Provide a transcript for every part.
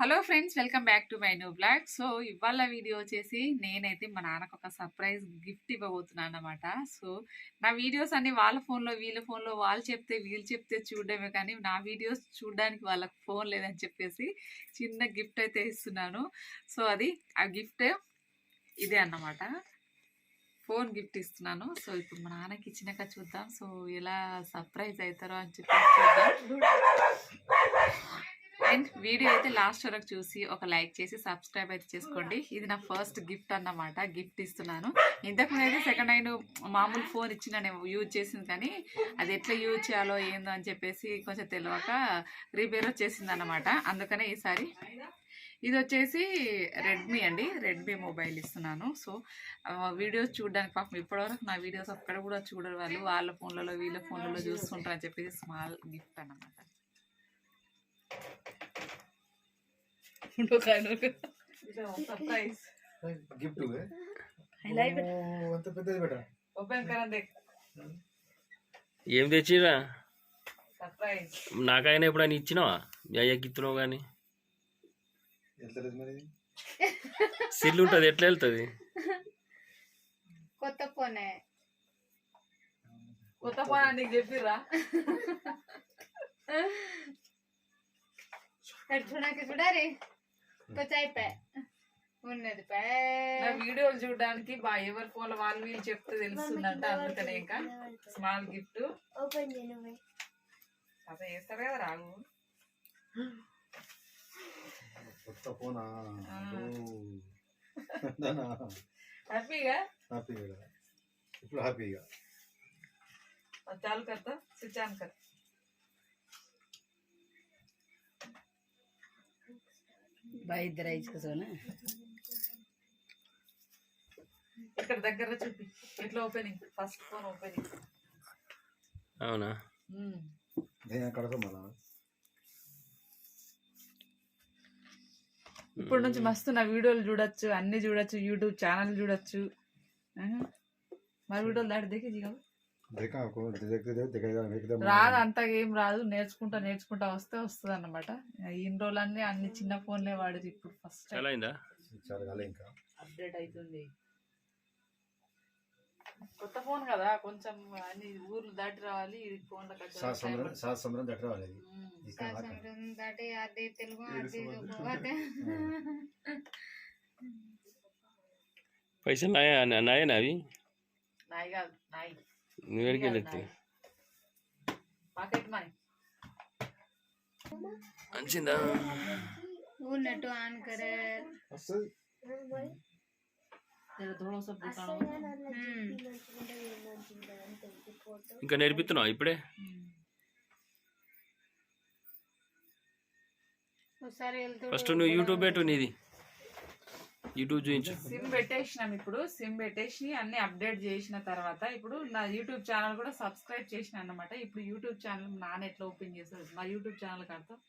Hello friends welcome back to my new blog. So ఇవాళ video వచ్చేసి నేనైతే మా నాన్నకు ఒక సర్ప్రైజ్ గిఫ్ట్ ఇవ్వబోతున్నాను అనమాట సో నా వీడియోస్ అన్ని వాళ్ళ ఫోన్లో వీళ్ళ ఫోన్లో వాళ్ళు చెప్తే వీళ్ళు చెప్తే చూడడమే కానీ నా వీడియోస్ చూడడానికి వాళ్ళకి ఫోన్ లేదని చెప్పేసి చిన్న గిఫ్ట్ అయితే ఇస్తున్నాను. సో అది ఆ గిఫ్ట్ ఇదే అన్నమాట. ఫోన్ గిఫ్ట్ ఇస్తున్నాను. సో ఇప్పుడు మా నాన్నకి ఇచ్చినాక చూద్దాం. సో ఎలా సర్ప్రైజ్ అవుతారో అని చెప్పి చూద్దాం. అండ్ వీడియో అయితే లాస్ట్ వరకు చూసి ఒక లైక్ చేసి సబ్స్క్రైబ్ అయితే చేసుకోండి. ఇది నా ఫస్ట్ గిఫ్ట్ అన్నమాట. గిఫ్ట్ ఇస్తున్నాను. ఇంతకు ముందు అయితే సెకండ్ హ్యాండ్ మామూలు ఫోన్ ఇచ్చిన నేను యూజ్ చేసింది కానీ అది ఎట్లా యూజ్ చేయాలో ఏందో అని చెప్పేసి కొంచెం తెలియక రిపేర్ వచ్చేసింది అనమాట అందుకనే ఈసారి ఇది వచ్చేసి రెడ్మీ అండి. రెడ్మీ మొబైల్ ఇస్తున్నాను. సో వీడియోస్ చూడడానికి పాపం ఇప్పటివరకు నా వీడియోస్ అక్కడ కూడా చూడరు వాళ్ళు. వాళ్ళ ఫోన్లలో వీళ్ళ ఫోన్లలో చూస్తుంటారు అని చెప్పేసి small gift surprise gift Highlight. అంత పెద్దది బెట ఓపెన్ కరండి ఏం తెచ్చిరా సర్ప్రైజ్ నాకైనా ఎప్పుడైనా ఇచ్చినావా? మీ అయ్యకి ఇస్తున్నావు కానీ సిల్లు ఉంటుంది ఎట్లా వెళ్తుంది? కొత్త ఫోనే. కొత్త ఫోన్ చెప్పిర్రా? ఇక్కడ చూడడానికి చూడాలి. ఉన్నది పే. నా వీడియోలు చూడడానికి బా ఎవరి ఫోన్ వాళ్ళు వీళ్ళు చెప్తే తెలుస్తుందంట అందుకనే ఇంకా. Small gift. ఓపెన్ చేయను అదే చేస్తారు కదా రాగు. కొత్త ఫోనా? హ్యాపీగా? హ్యాపీగా. ఇప్పుడు హ్యాపీగా. చాలు కర్తా స్విచ్ ఆన్ కర్ బాయ్ ఇద్దరు ఐచుకోసాను ఇక్కడ దగ్గర చూపి. ఎట్లా ఓపెనింగ్ ఫస్ట్ ఫోన్ ఓపెనింగ్ అవునా? నేను అక్కడ ఇప్పుడు నుంచి మస్తు నా వీడియోలు చూడొచ్చు అన్ని చూడొచ్చు యూట్యూబ్ ఛానల్ చూడొచ్చు. మరి వీడియోలు దాటి దిగి దిగవు రాదు అంతా ఏం రాదు. నేర్చుకుంటా నేర్చుకుంటా వస్తే వస్తుంది అనమాట ఇన్ని రోజులన్నీ అన్ని చిన్న ఫోన్లే వాడేది ఇప్పుడు ఫస్ట్ అప్డేట్ అవుతుంది కొత్త ఫోన్ కదా కొంచెం అన్ని ఊర్లు దాటి రావాలి ఇది ఫోన్ల దాటి రావాలి. పైసలు నాయనా అవి? నాయి కాదు నాయి. నువ్వు ఎడికి వెళ్ళి పాకెట్ మనీ మంచిదా वो नेट ऑन करे వస్తుంది तेरा थोड़ा सा बताओ हम्म ఇంకా నేర్పిస్తున్నావు ఇప్పుడే ఒకసారి వెళ్తూ ఫస్ట్ నువ్వు యూట్యూబ్ పెట్టు నీది యూట్యూబ్ చూపించు సిమ్ పెట్టేసినాం ఇప్పుడు సిమ్ పెట్టేసి అన్ని అప్డేట్ చేసిన తర్వాత ఇప్పుడు నా యూట్యూబ్ ఛానల్ కూడా సబ్స్క్రైబ్ చేసిన అన్నమాట ఇప్పుడు యూట్యూబ్ ఛానల్ నాన్న ఎట్లా ఓపెన్ చేస్తారు మా యూట్యూబ్ ఛానల్ కడతాం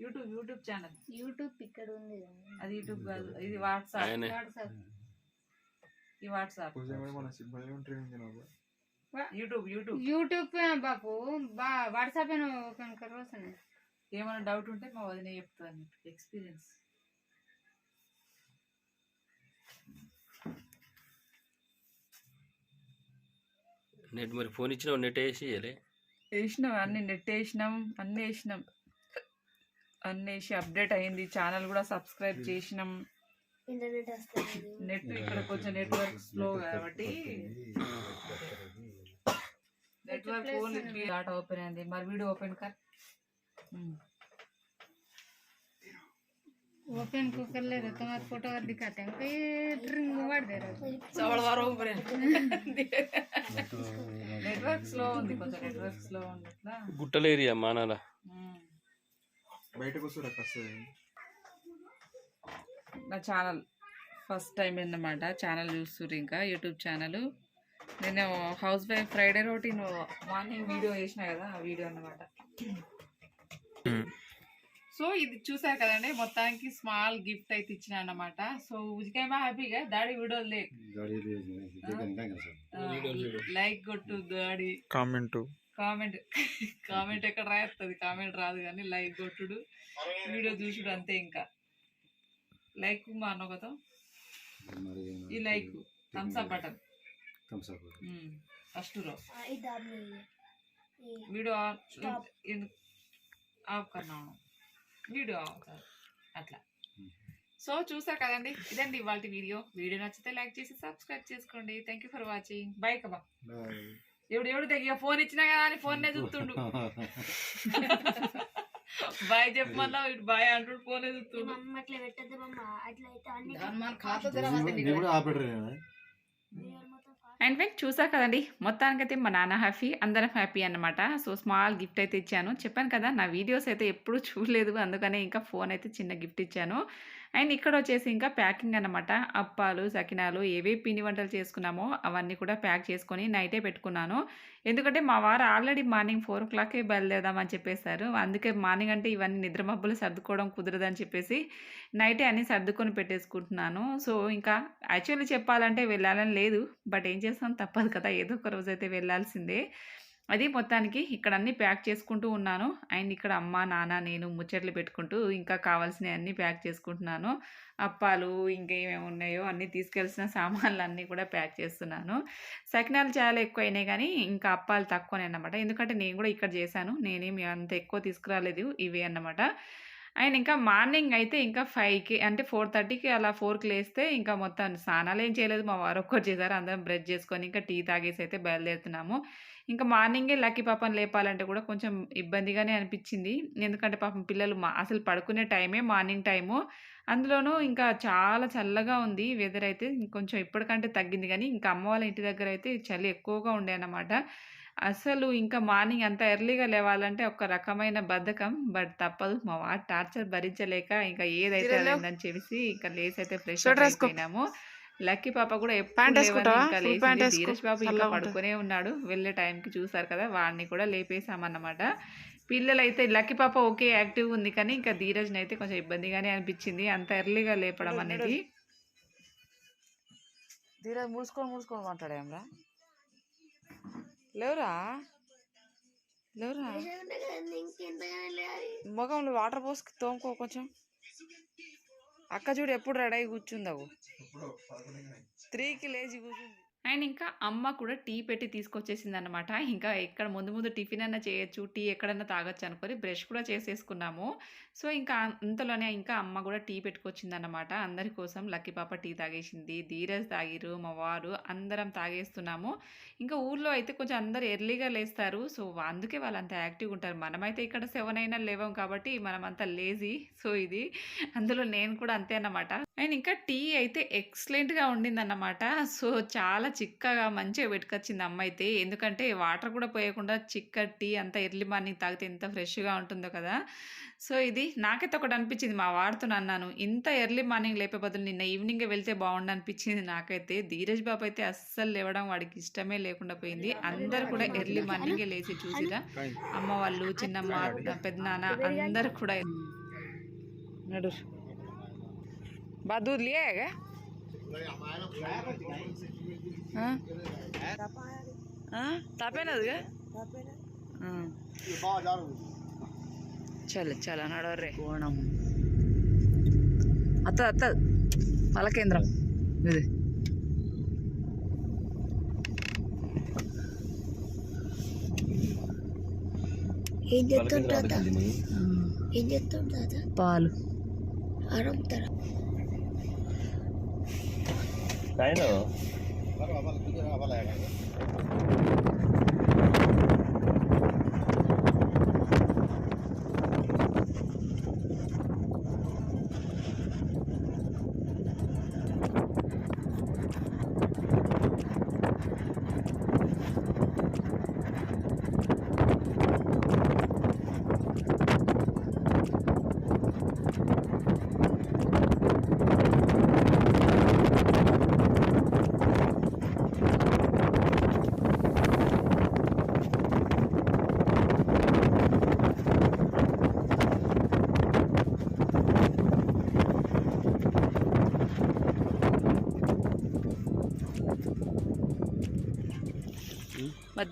యూట్యూబ్ యూట్యూబ్ ఛానల్ యూట్యూబ్ ఇక్కడ ఉంది అది యూట్యూబ్ కాదు ఇది వాట్సాప్ ఆయనే వాట్సాప్ ఈ వాట్సాప్ యూట్యూబ్ యూట్యూబ్ यूट्यूब पे है बापू बा व्हाट्सएप पे ओपन करो सने ఏమైనా డౌట్ ఉంటే మా వదిన చెప్తాను ఎక్స్పీరియన్స్ నెట్ మరి ఫోన్ ఇచ్చిన నెట్ వేసి చేయలే వేసినాం అన్ని నెట్ వేసినాం అన్ని వేసినాం. అన్ని వేసి అప్డేట్ అయింది. ఛానల్ కూడా సబ్స్క్రైబ్ చేసినాం. నెట్ ఇక్కడ కొంచెం నెట్వర్క్ స్లో కాబట్టి. నెట్వర్క్ ఫోన్ డాటా ఓపెన్ అయింది. మరి వీడియో ఓపెన్ కర్ ओपन को कर ले रहे तुम्हारा फोटो और दिखाते हैं कई ड्रिंक वाड़ दे रहे సవడ వారం ఓపెన్ నెట్వర్క్ స్లో ఉంది కొంచెం నెట్వర్క్ స్లో ఉంది ఇట్లా గుట్టల ఏరియా మానాల ఉమ్. బయటకు వస్తుంది వస్తుంది నా ఛానల్ ఫస్ట్ టైం అన్నమాట ఛానల్ చూస్తుర్రు ఇంకా యూట్యూబ్ ఛానల్ నేను housewife Friday routine morning video చేసిన కదా ఆ వీడియో అన్నమాట సో ఇది చూసారు కదండి మొత్తానికి స్మాల్ గిఫ్ట్ అయితే ఇచ్చిన అన్నమాట సో ఉజికేమా హ్యాపీగా డాడీ వీడియో లేదు లైక్ కొట్టు దాడి కామెంట్ కామెంట్ కామెంట్ ఎక్కడ రాస్తుంది కామెంట్ రాదు కానీ లైక్ కొట్టుడు వీడియో చూసుడు అంతే ఇంకా లైక్ మా అన్న కదా ఈ like thumbs up button first row video of కన్నా వీడియో అట్లా. సో చూసారు కదండి? ఇదండి ఇవాళ వీడియో. వీడియో నచ్చితే లైక్ చేసి సబ్స్క్రైబ్ చేసుకోండి. Thank you for watching bye కబా bye ఎవడు ఎవడు దగ్గర ఫోన్ ఇచ్చినా కదా అని ఫోన్ నే చూస్తుండు బాయ్ చెప్పమన్నా వీడు బాయ్ అంటుండు ఫోన్ చూస్తుండు. అట్లా పెట్టద్దు అట్లా అయితే అండ్ ఫ్రెండ్ చూసా కదండి. మొత్తానికైతే మా నాన్న హ్యాపీ అందరం హ్యాపీ అన్నమాట. సో స్మాల్ గిఫ్ట్ అయితే ఇచ్చాను. చెప్పాను కదా నా వీడియోస్ అయితే ఎప్పుడూ చూడలేదు. అందుకనే ఇంకా ఫోన్ అయితే చిన్న గిఫ్ట్ ఇచ్చాను. అండ్ ఇక్కడ వచ్చేసి ఇంకా ప్యాకింగ్ అన్నమాట. అప్పాలు సకినాలు ఏవే పిండి వంటలు చేసుకున్నామో అవన్నీ కూడా ప్యాక్ చేసుకొని నైటే పెట్టుకున్నాను. ఎందుకంటే మా వారు ఆల్రెడీ మార్నింగ్ ఫోర్ ఓ క్లాక్కి బయలుదేరదామని చెప్పేశారు. అందుకే మార్నింగ్ అంటే ఇవన్నీ నిద్ర మబ్బులు సర్దుకోవడం కుదరదని చెప్పేసి నైటే అన్నీ సర్దుకొని పెట్టేసుకుంటున్నాను. సో ఇంకా యాక్చువల్లీ చెప్పాలంటే వెళ్ళాలని లేదు. బట్ ఏం చేస్తాం? తప్పదు కదా. ఏదో ఒక రోజు అయితే వెళ్ళాల్సిందే. అది మొత్తానికి ఇక్కడ అన్నీ ప్యాక్ చేసుకుంటూ ఉన్నాను. అండ్ ఇక్కడ అమ్మ నాన్న నేను ముచ్చట్లు పెట్టుకుంటూ ఇంకా కావాల్సినవి అన్నీ ప్యాక్ చేసుకుంటున్నాను. అప్పాలు ఇంకా ఏమేమి ఉన్నాయో అన్నీ తీసుకెళ్ళిన సామాన్లు అన్నీ కూడా ప్యాక్ చేస్తున్నాను. సకినాలు చాలా ఎక్కువ అయినాయి కానీ ఇంకా అప్పాలు తక్కువనే అన్నమాట. ఎందుకంటే నేను కూడా ఇక్కడ చేశాను. నేనేమి అంత ఎక్కువ తీసుకురాలేదు ఇవే అన్నమాట. అండ్ ఇంకా మార్నింగ్ అయితే ఇంకా ఫైవ్కి అంటే ఫోర్ థర్టీకి అలా ఫోర్కి లేస్తే ఇంకా మొత్తం స్నానాలు ఏం చేయలేదు. మా వారు ఒక్కరు చేశారు. అందరం బ్రష్ చేసుకొని ఇంకా టీ తాగేసి అయితే బయలుదేరుతున్నాము. ఇంకా మార్నింగే లక్కీ పాపను లేపాలంటే కూడా కొంచెం ఇబ్బందిగానే అనిపించింది. ఎందుకంటే పాపం పిల్లలు మా అసలు పడుకునే టైమే మార్నింగ్ టైము. అందులోనూ ఇంకా చాలా చల్లగా ఉంది. వెదర్ అయితే కొంచెం ఇప్పటికంటే తగ్గింది. కానీ ఇంకా అమ్మ వాళ్ళ ఇంటి దగ్గర అయితే చలి ఎక్కువగా ఉండే అన్నమాట. అసలు ఇంకా మార్నింగ్ అంత ఎర్లీగా లేవాలంటే ఒక రకమైన బద్ధకం. బట్ తప్పదు. మా వాడు టార్చర్ భరించలేక ఇంకా ఏదైతే అయిందని చెప్పేసి ఇంకా లేసి అయితే ఫ్రెష్ అయిపోయినాము. లక్కీ పాప కూడా ఎప్పుడు. ధీరజ్ బాబు ఇంకా పడుకునే ఉన్నాడు. వెళ్ళే టైంకి చూసారు కదా వాడిని కూడా లేపేసామన్నమాట పిల్లలు అయితే లక్కీ పాప ఓకే యాక్టివ్ ఉంది కానీ ఇంకా ధీరజ్ని అయితే కొంచెం ఇబ్బందిగానే అనిపించింది. అంత ఎర్లీగా లేపడం అనేది. ధీరజ్ ముడుచుకొని ముడుచుకొని మాట్లాడేమ్రా లేవురా? లేవురా? ముఖంలో వాటర్ పోసి తోముకో కొంచెం. అక్క చూడు ఎప్పుడు రెడీ అయి కూర్చుందావు. త్రీకి లేచి కూర్చుంది. అండ్ ఇంకా అమ్మ కూడా టీ పెట్టి తీసుకొచ్చేసింది అనమాట ఇంకా ఎక్కడ ముందు ముందు టిఫిన్ అన్నా చేయొచ్చు టీ ఎక్కడన్నా తాగొచ్చు అనుకొని బ్రష్ కూడా చేసేసుకున్నాము. సో ఇంకా అంతలోనే ఇంకా అమ్మ కూడా టీ పెట్టుకొచ్చింది అనమాట అందరి కోసం లక్కీ పాప టీ తాగేసింది ధీరజ్ తాగిరు మా వారు అందరం తాగేస్తున్నాము. ఇంకా ఊర్లో అయితే కొంచెం అందరు ఎర్లీగా లేస్తారు. సో అందుకే వాళ్ళు అంత యాక్టివ్గా ఉంటారు. మనమైతే ఇక్కడ సెవెన్ అయినా లేవం కాబట్టి మనం అంత లేజీ. సో ఇది అందులో నేను కూడా అంతే అన్నమాట. అండ్ ఇంకా టీ అయితే ఎక్సలెంట్గా ఉండిందన్నమాట. సో చాలా చిక్కగా మంచిగా పెట్టుకొచ్చింది అమ్మ అయితే ఎందుకంటే వాటర్ కూడా పోయకుండా చిక్క టీ అంత ఎర్లీ మార్నింగ్ తాగితే ఎంత ఫ్రెష్గా ఉంటుందో కదా. సో ఇది నాకైతే ఒకటి అనిపించింది మా వాడుతూ అన్నాను ఇంత ఎర్లీ మార్నింగ్ లేపే బదులు నిన్న ఈవినింగే వెళ్తే బాగుండు అనిపించింది నాకైతే. ధీరజ్ బాబు అయితే అస్సలు లేవడం వాడికి ఇష్టమే లేకుండా పోయింది. అందరు కూడా ఎర్లీ మార్నింగే లేచి చూసిరా. అమ్మ వాళ్ళు చిన్నమ్మ పెద్దనాన్న అందరు కూడా నడు బా दूध लिया है क्या हाँ? हाँ? तापे ना दूध हाँ చలో చలో నడవర్రే కోణం అత్త అత్త మలకేంద్రం ఇది ఏం చెప్తుంటా ఏం చెప్తుంటా పాలు তাই না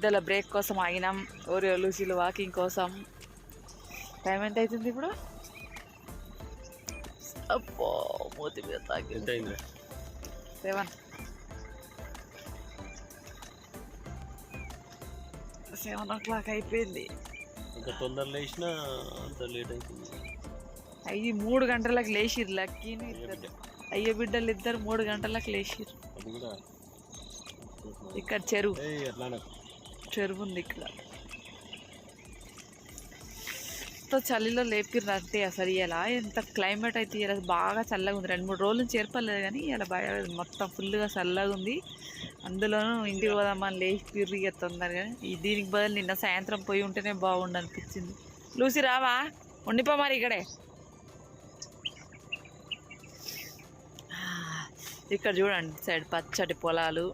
మధ్యలో బ్రేక్ కోసం ఆగినాం. ఓరియో లూసీలు వాకింగ్ కోసం. టైం ఎంత అవుతుంది ఇప్పుడు? అబ్బో మూతి మీద అయిందిరా సెవెన్ సెవెన్ ఓ క్లాక్ అయిపోయింది. అంత తొందర లేచినా అంత లేట్ అవుతుంది అయ్యి మూడు గంటలకు లేచిర్రు. లక్కీని ఇద్దరు. అయ్య బిడ్డలు ఇద్దరు మూడు గంటలకు లేచిర్రు. ఇక్కడ చెరువు. చెరువు ఉంది ఇక్కడ. ఎంతో చలిలో లేపిర్రు అసలు ఇలా ఎంత క్లైమేట్ అయితే ఇలా బాగా చల్లగా ఉంది. రెండు మూడు రోజులు చేర్పలేదు కానీ ఇలా బాగా మొత్తం ఫుల్గా చల్లగా ఉంది. అందులోనూ ఇంటికి పోదామని లేపిర్రు ఇక తొందరగా. దీనికి బదులు నిన్న సాయంత్రం పోయి ఉంటేనే బాగుండు అనిపించింది. లూసి రావా? ఉండిపో మరి ఇక్కడే. ఇక్కడ చూడండి సైడ్ పచ్చటి పొలాలు.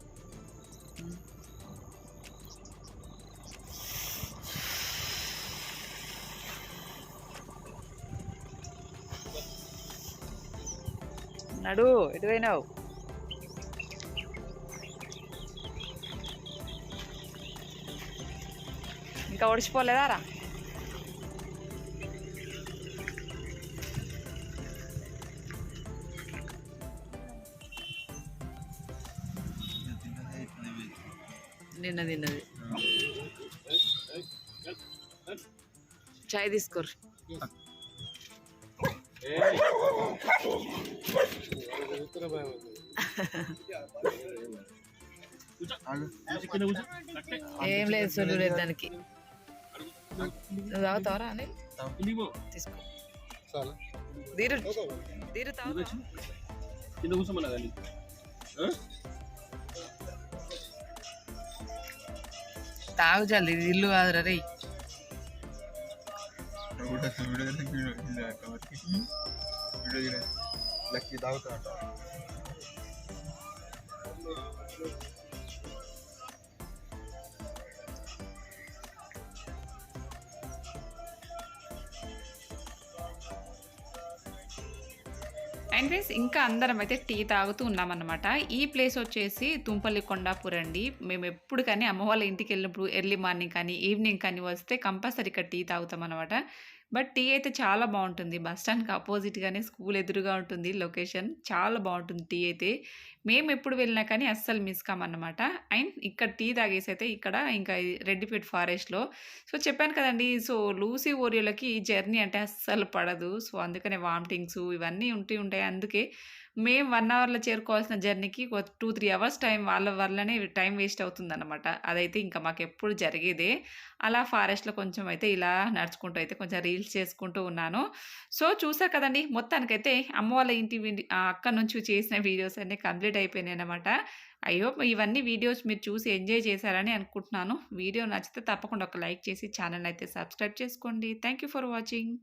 నడు ఎటు పోయినావు? ఇంకా ఒడిచిపోలేదా రా నిన్న తిన్నది చాయ్ తీసుకోరు ఏం లేదు సొల్లు లేదు దానికి. నువ్వు తాగుతావరా అని తీసుకో. దీరు దీరు తాగుతావా? కింద కూర్చోమన్నా కానీ తాగు చాలు ఇది ఇల్లు కాదురా రే లక్కీ తాగుతా అండ్ ఫ్రెండ్స్ ఇంకా అందరం అయితే టీ తాగుతూ ఉన్నామన్నమాట. ఈ ప్లేస్ వచ్చేసి తుంపల్లి కొండాపూర్ అండి. మేము ఎప్పుడు కానీ అమ్మ వాళ్ళ ఇంటికి వెళ్ళినప్పుడు ఎర్లీ మార్నింగ్ కానీ ఈవినింగ్ కానీ వస్తే కంపల్సరీ ఇక్కడ టీ తాగుతాం అనమాట బట్ టీ అయితే చాలా బాగుంటుంది. బస్ స్టాండ్కి ఆపోజిట్గానే స్కూల్ ఎదురుగా ఉంటుంది లొకేషన్. చాలా బాగుంటుంది టీ అయితే. మేము ఎప్పుడు వెళ్ళినా కానీ అస్సలు మిస్ కామన్నమాట అండ్ ఇక్కడ టీ తాగేసి అయితే ఇక్కడ ఇంకా రెడ్డిపేట్ ఫారెస్ట్లో. సో చెప్పాను కదండి సో లూసీ ఓరియోలకి జర్నీ అంటే అస్సలు పడదు. సో అందుకనే వామిటింగ్స్ ఇవన్నీ ఉంటూ ఉంటాయి. అందుకే మేము వన్ అవర్లో చేరుకోవాల్సిన జర్నీకి టూ త్రీ అవర్స్ టైం వాళ్ళ వల్లనే టైం వేస్ట్ అవుతుందన్నమాట. అదైతే ఇంకా మాకు ఎప్పుడు జరిగేదే. అలా ఫారెస్ట్లో కొంచెం అయితే ఇలా నడుచుకుంటూ అయితే కొంచెం రీల్స్ చేసుకుంటూ ఉన్నాను. సో చూసా కదండి మొత్తానికైతే అమ్మ వాళ్ళ ఇంటి వీడి- అక్క నుంచి చేసిన వీడియోస్ అన్నీ కంప్లీట్ అయిపోయినాయి అనమాట అయ్యో ఇవన్నీ వీడియోస్ మీరు చూసి ఎంజాయ్ చేశారని అనుకుంటున్నాను. వీడియో నచ్చితే తప్పకుండా ఒక లైక్ చేసి ఛానల్ అయితే సబ్స్క్రైబ్ చేసుకోండి. Thank you for watching